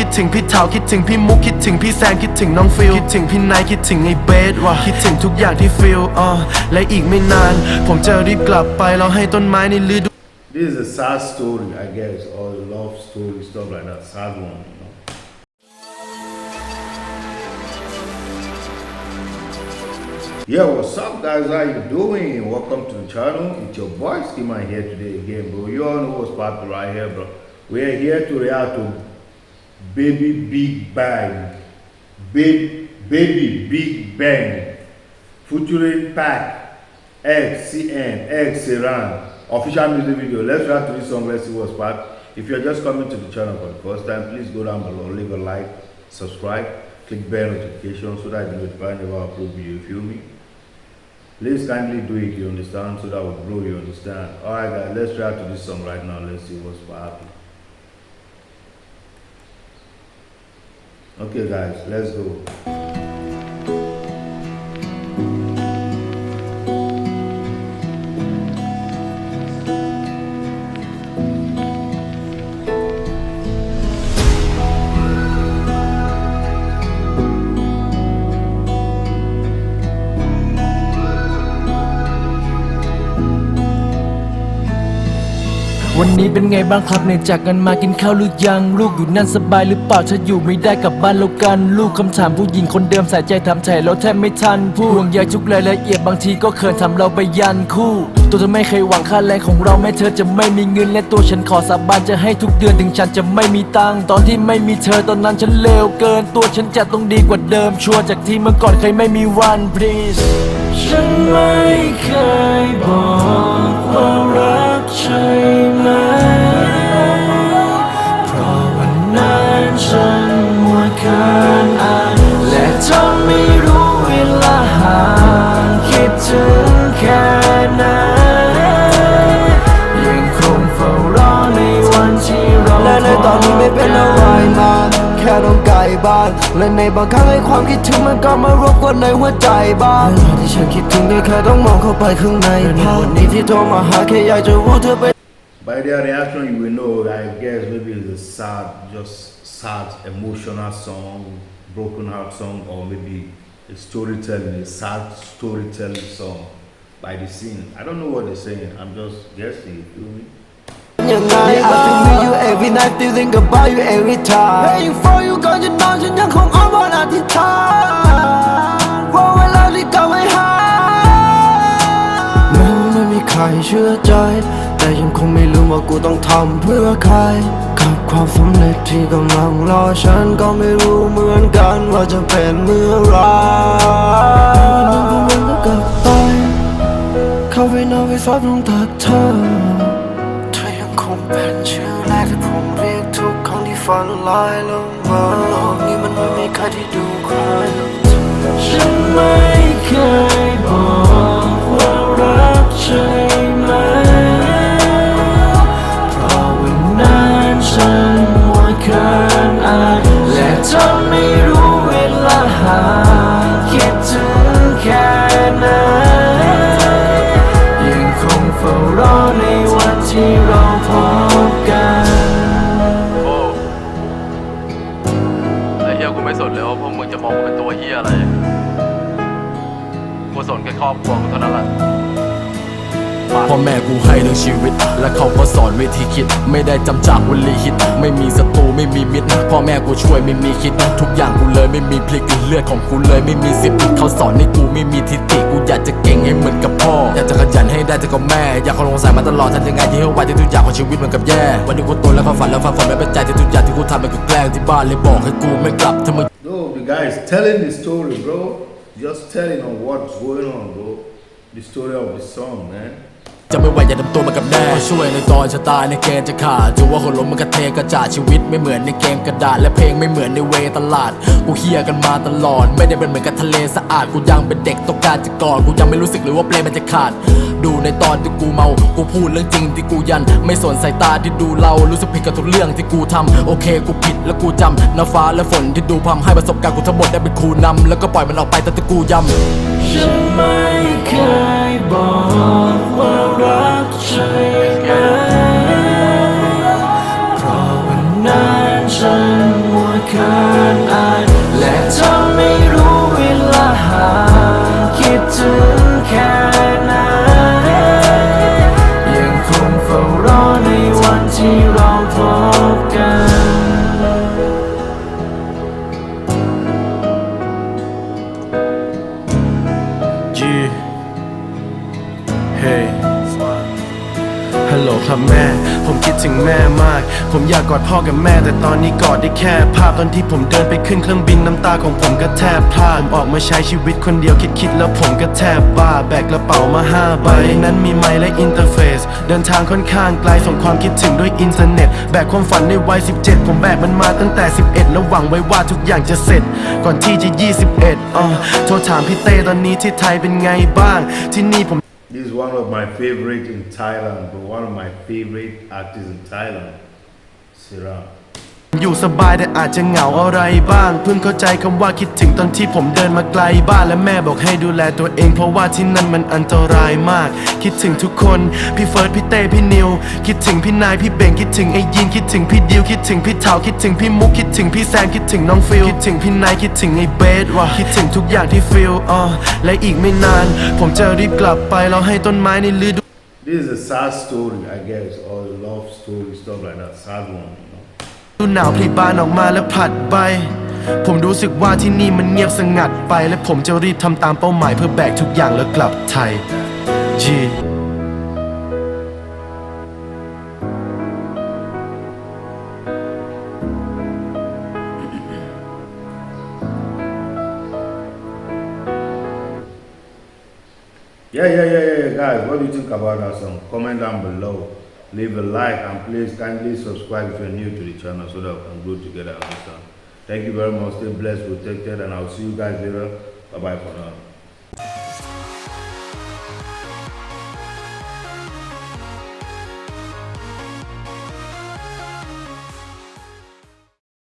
คิดถึงพี่เถาคิดถึงพี่มุกคิดถึงพี่แซนคิดถึงน้องฟิลคิดถึงพี่ไนท์คิดถึงไอ้เบสว่ะคิดถึงทุกอย่างที่ฟิลอ่อและอีกไม่นาน ผมจะรีบกลับไปแล้วให้ต้นไม้ในฤดู This is a sad story, I guess, or love story, stuff like that. Sad one, you know. Yeah, what's up, guys? How you doing? Welcome to the channel. It's your boy Schema here today again, bro. You all know what's popping right here, bro. We're here to react to Baby Big Bang, Baby Baby Big Bang, featuring Pac, X, CN, X, Iran. Official music video. Let's react to this song. Let's see what's popping. If you're just coming to the channel for the first time, please go down below, leave a like, subscribe, click bell notification so that you notified whenever I upload video. You feel me? Please kindly do it, you understand, so that will grow, you understand. Alright guys, let's react to this song right now. Let's see what's happening. Okay guys, let's go. วันนี้เป็นไงบ้างครับเนี่ยจากกันมากินข้าวหรือยัง ลูกอยู่นั่นสบายหรือเปล่าถ้าอยู่ไม่ได้กลับบ้านแล้วกัน ลูกคำถามผู้หญิงคนเดิมใส่ใจทำไถ่แล้วแทบไม่ทันพูดห่วงใยทุกรายละเอียดบางทีก็เขินทำเราไปยันคู่ ตัวเธอไม่เคยหวังค่าแรงของเราแม้เธอจะไม่มีเงินและตัวฉันขอสาบานจะให้ทุกเดือนถึงฉันจะไม่มีตังค์ตอนที่ไม่มีเธอตอนนั้นฉันเลวเกิน ตัวฉันจะต้องดีกว่าเดิมชัวร์จากที่เมื่อก่อนเคยไม่มีวัน please ฉันไม่เคยบอกว่ารัก ใช่ไหม เพราะวันนั้นฉันมัวเกินอ่านและเธอไม่รู้เวลาห่างคิดถึงแค่ไหนยังคงเฝ้ารอในวันที่เราและในตอนนี้ไม่เป็นอะไร ต้องไกลบ้านและในบางครั้งให้ความคิดถึงมันก็มารบกวนในหัวใจบ้างเวลาที่ฉันคิดถึงได้แค่ต้องมองเข้าไปข้างในภาพวันนี้ที่โทรมาหาแค่อยากจะรู้เธอไป By their reaction, you will know, I guess maybe it's a sad, just sad, emotional song, broken heart song, or maybe a storytelling, a sad storytelling song by the scene. I don't know what they're saying. I'm just guessing. You feel me? ยังไง I think with you every night still think about you every time Praying for you ก่อนจะนอนฉันยังคงอ้อนวอนอธิษฐานว่าเวลาที่กลับไม่หาแม้ว่าไม่มีใครเชื่อใจ แต่ยังคงไม่ลืมว่ากูต้องทำเพื่อใครกับความสำเร็จที่กำลังรอฉันก็ไม่รู้เหมือนกันว่าจะเป็นเมื่อไหรวันหนึ่งก็มันก็กลับไปเข้าไปนอนไปซอบลงตักเธอ ชื่อแรกที่ผมเรียกทุกครั้งที่ฝันลอยลงมาโลกนี้มันไม่มีใครที่ดูใครฉันไม่เคยบอกว่ารักใช่ไหมเพราะวันนั้นฉันมัวเกินอานและเธอไม่รู้เวลาหาคิดถึงแค่ไหนยังคงเฝ้ารอใน ค่ครอบครัวกูเท่านั้นแหละพ่อแม่กูให้ทั้งชีวิต และเขาก็สอนวิธีคิด ไม่ได้จำจากวลีฮิต ไม่มีศัตรูไม่มีมิตรพ่อแม่กูช่วยไม่มีคิด ทุกอย่างกูเลยไม่มีพลิกเลือดของกูเลยไม่มีสิทธิ์เขาสอนให้กูไม่มีทิฏฐิกูอยากจะเก่งให้เหมือนกับพ่อ อยากจะขยันให้ได้เท่ากับแม่ อยากเขาลงสายมาตลอดทำยังไงที่ให้ไหวที่ทุกอย่างของชีวิตมันกับแย่ วันนี้กูโตแล้วความฝันแล้วความฝันไม่เป็นใจที่ทุกอย่างที่กูทำมันก็แกล้งที่บ้านเลยบอกให้กูไม่กลับถ้ามึง No, the guy is telling the story, bro. Just telling on what's going on, bro. The story of the song, man. จะไม่ไหวอย่าทำตัวมากับแน่ช่วยในตอนชะตาในเกณฑ์จะขาดถือว่าคนล้มมันกระเทกระจาดชีวิตไม่เหมือนในเกมกระดาษ และเพลงไม่เหมือนในเวตลาด กูเฮียกันมาตลอด ไม่ได้เป็นเหมือนกับทะเลสะอาด กูยังเป็นเด็กต้องการจะกอดกูยังไม่รู้สึกเลยว่าเพลงมันจะขาด ดูในตอนที่กูเมา กูพูดเรื่องจริงที่กูยัน ไม่สนสายตาที่ดูเรา รู้สึกผิดกับทุกเรื่องที่กูทำโอเค กูผิดแล้วกูจำน้ำฟ้าและฝนที่ดูพรำให้ประสบการณ์กูทั้งหมดได้เป็นครูนำแล้วก็ปล่อยมันออกไปแต่ที่กูย้ำ เคยบอกว่ารักใช่ไหมเพราะวันนั้นฉันมัวเขินอา ถึงแม่มาก ผมอยากกอดพ่อกับแม่ แต่ตอนนี้กอดได้แค่ภาพตอนที่ผมเดินไปขึ้นเครื่องบินน้ำตาของผมก็แทบพลาดผมออกมาใช้ชีวิตคนเดียวคิดๆแล้วผมก็แทบบ้าแบกกระเป๋ามาห้าใบนั้นมีไมค์และอินเทอร์เฟซเดินทางค่อนข้างไกลส่งความคิดถึงด้วยอินเทอร์เน็ตแบกความฝันในวัย 17 ผมแบกมันมาตั้งแต่ 11 แล้วหวังไว้ว่าทุกอย่างจะเสร็จ ก่อนที่จะ 21อ่อโทรถามพี่เต้ตอนนี้ที่ไทยเป็นไงบ้าง ที่นี่ผม Is one of my favorite in Thailand, but one of my favorite artists in Thailand, Siran. อยู่สบายแต่อาจจะเหงาอะไรบ้าง เพิ่งเข้าใจคำว่าคิดถึงตอนที่ผมเดินมาไกลบ้านและแม่บอกให้ดูแลตัวเอง เพราะว่าที่นั่นมันอันตรายมาก คิดถึงทุกคน พี่เฟิร์สพี่เต้พี่นิว คิดถึงพี่นายพี่เบ่งคิดถึงไอ้ยินคิดถึงพี่ดิวคิดถึงพี่เถาคิดถึงพี่มุกคิดถึงพี่แซมคิดถึงน้องฟิลคิดถึงพี่นายคิดถึงไอ้เบสว่ะคิดถึงทุกอย่างที่ฟิลอ่อและอีกไม่นาน ผมจะรีบกลับไปแล้วให้ต้นไม้ในฤดู This is a sad story, I guess, or a love story, stuff like that. Sad one, ดูหนาวพลีบานออกมาแล้วผลัดใบผมรู้สึกว่าที่นี่มันเงียบสงัดไป และผมจะรีบทำตามเป้าหมายเพื่อแบกทุกอย่างแล้วกลับไทย G yeah, yeah, yeah, yeah, guys. What do you think about that song? Comment down below. Leave a like and please kindly subscribe if you're new to the channel so that we can grow together this channel. Thank you very much. Stay blessed, protected, and I'll see you guys later. Bye bye for now.